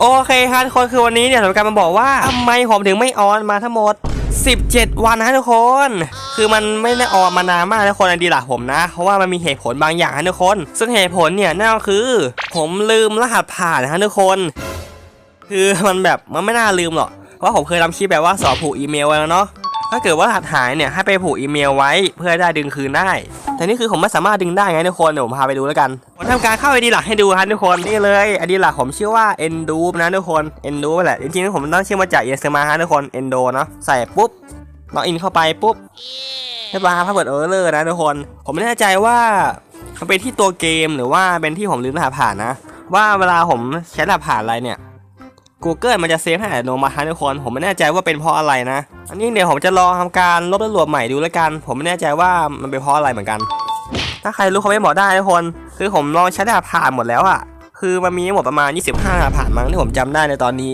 โอเคครับทุกคนคือวันนี้เนี่ยเราการมาบอกว่าทำไมผมถึงไม่ออนมาทั้งหมด 17 วันนะทุกคน คือมันไม่ได้ออนมานานมากนะทุกคนอันดีหล่ะผมนะ เพราะว่ามันมีเหตุผลบางอย่างนะทุกคน ซึ่งเหตุผลเนี่ยนั่นก็คือ ผมลืมรหัสผ่านนะทุกคน คือมันแบบมันไม่น่าลืมหรอกเพราะผมเคยทำคลิปแบบว่าสอบผูกอีเมลไว้แล้วเนาะ ถ้าเกิดว่ารหัสหายเนี่ยให้ไปผูกอีเมลไว้เพื่อได้ดึงคืนได้ แต่นี่คือผมไม่สามารถดึงได้ไงทุกคนเดี๋ยวผมพาไปดูแล้วกันผมทำการเข้าไอดีหลักให้ดูครับทุกคนนี่เลยไอดีหลักผมชื่อว่า endo นะทุกคน endo แหละจริงๆผมต้องชื่อมาจากเอสมาฮะทุกคน endo เนาะใส่ปุ๊บล็อกอินเข้าไปปุ๊บเรียบร้อยครับพาเปิดเออร์เลอร์นะทุกคน ผมไม่แน่ใจว่ามันเป็นที่ตัวเกมหรือว่าเป็นที่ผมลืมรหัสผ่านนะ ว่าเวลาผมใช้รหัสผ่านอะไรเนี่ย Google มันจะเซฟให้อัตโนมัตินทุกคน ผมไม่แน่ใจว่าเป็นเพราะอะไรนะ อันนี้เดี๋ยวผมจะลองทำการลบและรวมใหม่ดูแล้วกัน ผมไม่แน่ใจว่ามันเป็นเพราะอะไรเหมือนกัน ถ้าใครรู้เขาไม่บอกได้ทุกคน คือผมลองใช้ดาผ่านหมดแล้วอะคือมันมีหมดประมาณ 25ดาผ่านมั้งที่ผมจำได้ในตอนนี้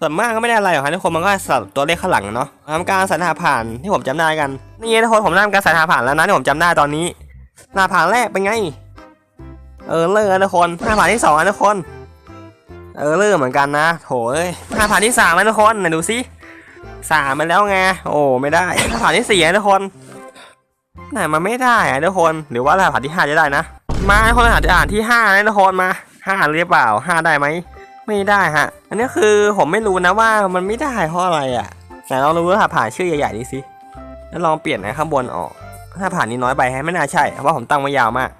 ส่วนมากก็ไม่ได้อะไรหรอกครับทุกคนมันก็สับตัวเลขข้างหลังเนาะทำการสรรหาผ่านที่ผมจำได้กันนี่ทุกคนผมทำการสรรหาผ่านแล้วนะที่ผมจำได้ตอนนี้หน้าผ่านแรกเป็นไง เออเลิกนะทุกคนหน้าผ่านที่สองนะทุกคน เออเริ่มเหมือนกันนะ โถเอ้ยหน้าผ่านที่สามแล้วทุกคนไหนดูสิสามมาแล้วไง โอ้ไม่ได้หน้าผ่านที่สี่นะทุกคนไหนมันไม่ได้อะทุกคน หรือว่าหน้าผ่านที่ห้าจะได้นะ มาทุกคนหาอ่านที่ห้านะทุกคนมาห้าหรือเปล่าห้าได้ไหมไม่ได้ฮะ อันนี้คือผมไม่รู้นะว่ามันไม่ได้เพราะอะไรอะไหนลองดูว่าผ่านชื่อใหญ่ๆนี้สิแล้วลองเปลี่ยนไอ้ข้างบนออกถ้าผ่านนี้น้อยไปฮะไม่น่าใช่เพราะผมตั้งไว้ยาวมาก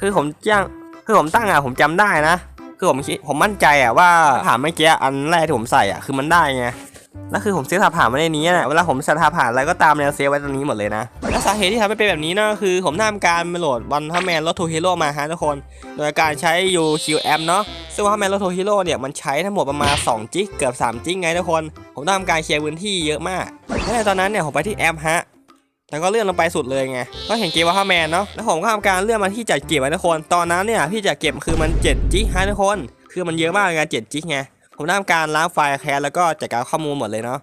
คือผมจ้างคือผมตั้งอะผมจำได้นะ คือผมคิดผมมั่นใจอะว่าผ่านเมื่อกี้อันแรกที่ผมใส่อะคือมันได้ไงแล้วคือผมเซื้อถาผ่านมาในนี้นะเวลาผมใส่ถาผ่านอะไรก็ตามแนวเซฟไว้ตรงนี้หมดเลยนะและสาเหตุที่ทำให้เป็นแบบนี้นะคือผมทำการโหลดวันทัมแมนรถทูฮีโร่มาฮะทุกคน โดยการใช้ UQ app เนาะซึ่งวันทัมแมนรถทูฮีโร่เนี่ยมันใช้ทั้งหมดประมาณ2จิกเกือบ3จิกไงทุกคน ผมทำการเคลียร์พื้นที่เยอะมากและในตอนนั้นเนี่ยผมไปที่แอปฮะ แล้วก็เลื่อนลงไปสุดเลยไง ก็เห็นเกมว่าแมนเนาะ แล้วผมก็ทำการเลื่อนมาที่จัดเก็บไว้ทุกคน ตอนนั้นเนี่ยที่จัดเก็บคือมัน7จิกฮะทุกคน คือมันเยอะมากเลยไง7จิกไง ผมทำการล้างไฟล์แคสแล้วก็จัดการข้อมูลหมดเลยเนาะ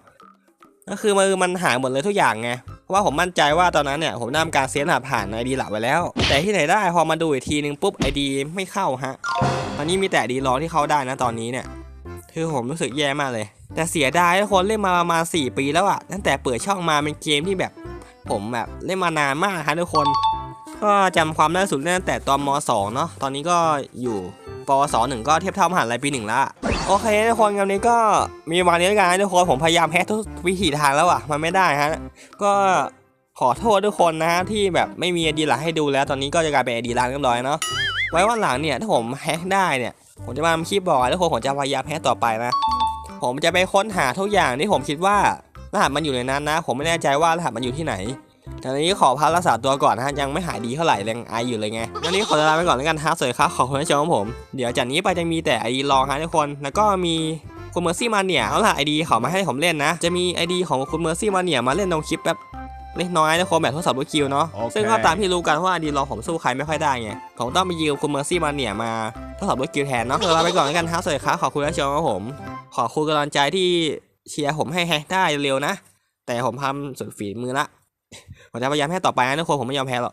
ก็คือมันมันหายหมดเลยทุกอย่างไง เพราะว่าผมมั่นใจว่าตอนนั้นเนี่ยผมทำการเซฟรหัสผ่านไอดีหลักไว้แล้ว แต่ที่ไหนได้พอมาดูอีกทีนึงปุ๊บไอดีไม่เข้าฮะ ตอนนี้มีแต่ดีรองที่เข้าได้นะตอนนี้เนี่ยคือผมรู้สึกแย่มากเลย แต่เสียดายทุกคนเล่นมาประมาณ4ปีแล้วอะตั้งแต่เปิดช่องมาเป็นเกมที่แบบ ผมแบบเล่นมานานมากครับทุกคน ก็จำความได้สุดตั้งแต่ตอนม 2 เนาะตอนนี้ก็อยู่ปวสหนึ่งก็เทียบเท่ามหาลัยปีหนึ่งละโอเคทุกคนวันนี้ก็มีวันนี้แล้วกันะทุกคนผมพยายามแฮกทุกวิถีทางแล้วอะมันไม่ได้ฮะก็ขอโทษทุกคนนะฮะที่แบบไม่มีไอดีหลักให้ดูแล้ว ตอนนี้ก็จะกลายเป็นไอดีหลักเรียบร้อยเนาะไว้วันหลังเนี่ยถ้าผมแฮกได้เนี่ย ผมจะมาทำคลิปบอกทุกคนผมจะพยายามแฮกต่อไปนะ ผมจะไปค้นหาทุกอย่างที่ผมคิดว่า รหัสมันอยู่ในนั้นนะ ผมไม่แน่ใจว่ารหัสมันอยู่ที่ไหนแต่ตอนนี้ขอพักรักษาตัวก่อนนะฮะยังไม่หายดีเท่าไหร่ยังไออยู่เลยไงวันนี้ขอลาไปก่อนแล้วกันฮะสวัสดีครับขอบคุณที่ชมผม เดี๋ยวจากนี้ไปจะมีแต่ไอดีลองฮะทุกคนแล้วก็มีคุณเมอร์ซี่มาเนี่ยเอาล่ะไอดีเขามาให้ผมเล่นนะ จะมีไอดีของคุณเมอร์ซี่มาเนี่ยมาเล่นตรงคลิปแบบเล็กน้อยนะคนแบบทดสอบรูคิวเนาะโอเคซึ่งก็ตามที่รู้กันว่าไอดีลองผมสู้ใครไม่ค่อยได้ไง ผมต้องไปยืมคุณเมอร์ซี่มาเนี่ยมาทดสอบรูคิวแทนเนาะขอลาไปก่อนแล้วกันฮะสวัสดีครับขอบคุณที่ชมผม ขอบคุณกำลังใจที่ เชียร์ผมให้แฮกได้เร็วนะ แต่ผมทำสุดฝีมือละ ผมจะพยายามให้ต่อไปนะทุกคนผมไม่ยอมแพ้หรอก